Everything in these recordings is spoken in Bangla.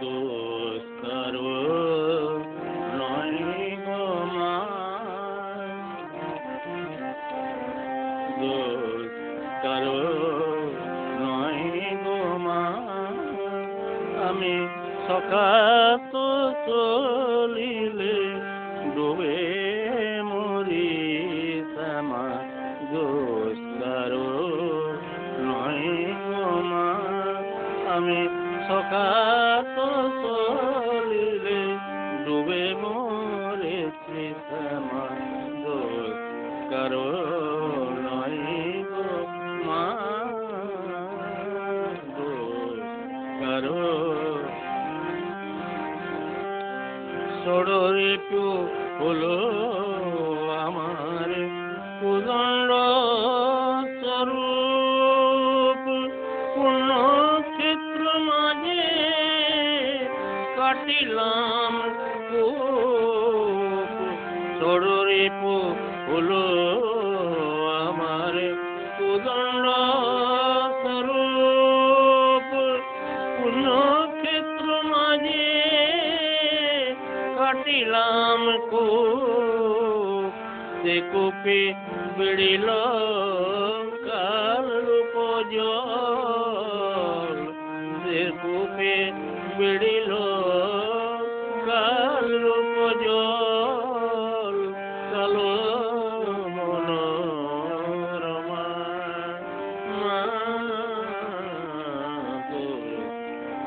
দোষ কারও নয় দোষ কারও নয় আমি সকাত চলিলে ডুবে মরি শ্যামা। দোষ কারও নয় আমি সকাত চলিলে ডুবে মরেছি শ্যামা কারও গো মা কারও ষড়ঋতু হলো আমার। কুদণ্ড কাটিলাম কূপ ষড়ঋতু হলো আমার কুদণ্ড স্বরূপ পুণ্যক্ষেত্র মাঝে কাটিলাম কূপ সে কূপে বেড়িল কাল রূপ জল সে কূপে বেড়িল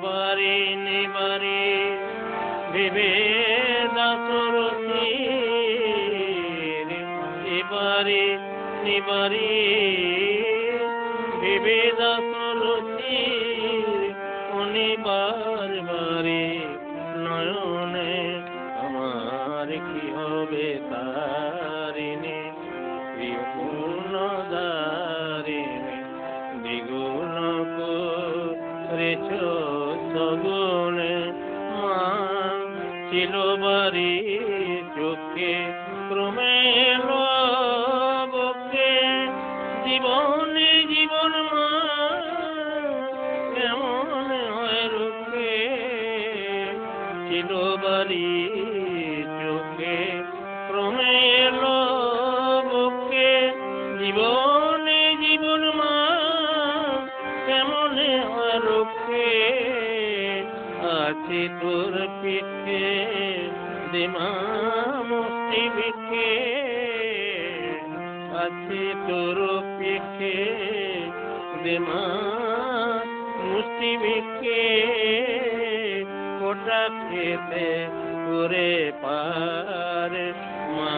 বারিনি বারি? ভেবে দাসরতি এবারে নিবারে। ভেবে দাসরতি অনিবার বারে নয়নে আমার কি হবে তারিণী? প্রিয়পূর্ণ দারিণী দ্বিগুণ করেছ সগুণে মা ছিল বাড়ি চোখে, ক্রমে বকে জীবনে জীবন মা, কেমন হয় রুখে ছিল বাড়ি চোখে, ক্রমে বকে জীবন আছে তোর পিঠে দিমা মুষ্টি বিখে আছে তোর পিঠে দিমা মুষ্টি বিখে কোটা খেতে করে পার মা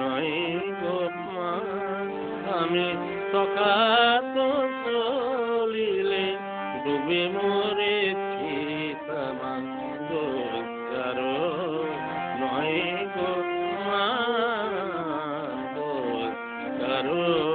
নয় গো মা। আমি হবে মোরে ঠিকানা কারও নয় গো মা কারও